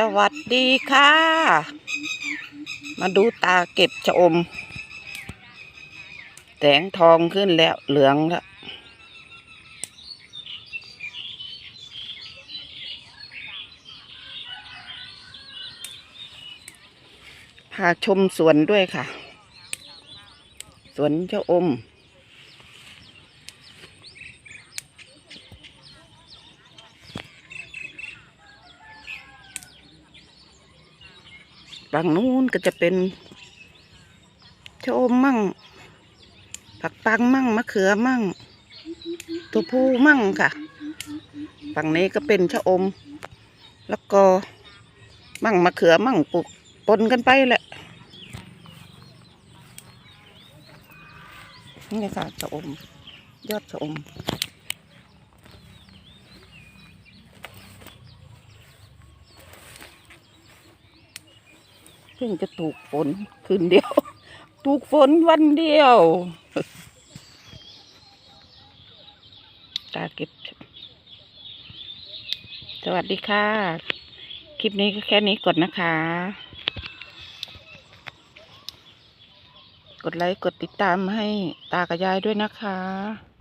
สวัสดีค่ะ มาดูตาเก็บชะอม แสงทองขึ้นแล้วเหลืองแล้วพาชมสวนด้วยค่ะ สวนชะอม ฝั่งนู้นก็จะเป็นชะอมมั่ง ผักปังมั่งมะเขือมั่งตัวพูมั่งค่ะ ฝั่งนี้ก็เป็นชะอม แล้วก็มั่งมะเขือมั่งปลูกปนกันไปแหละนี่ค่ะชะอม ยอดชะอม พิ่งจะถูกฝนคืนเดียว ถูกฝนวันเดียว ตาเก็บ สวัสดีค่ะ คลิปนี้ก็แค่นี้ก่อนนะคะ กดไลค์กดติดตามให้ตากับยายด้วยนะคะ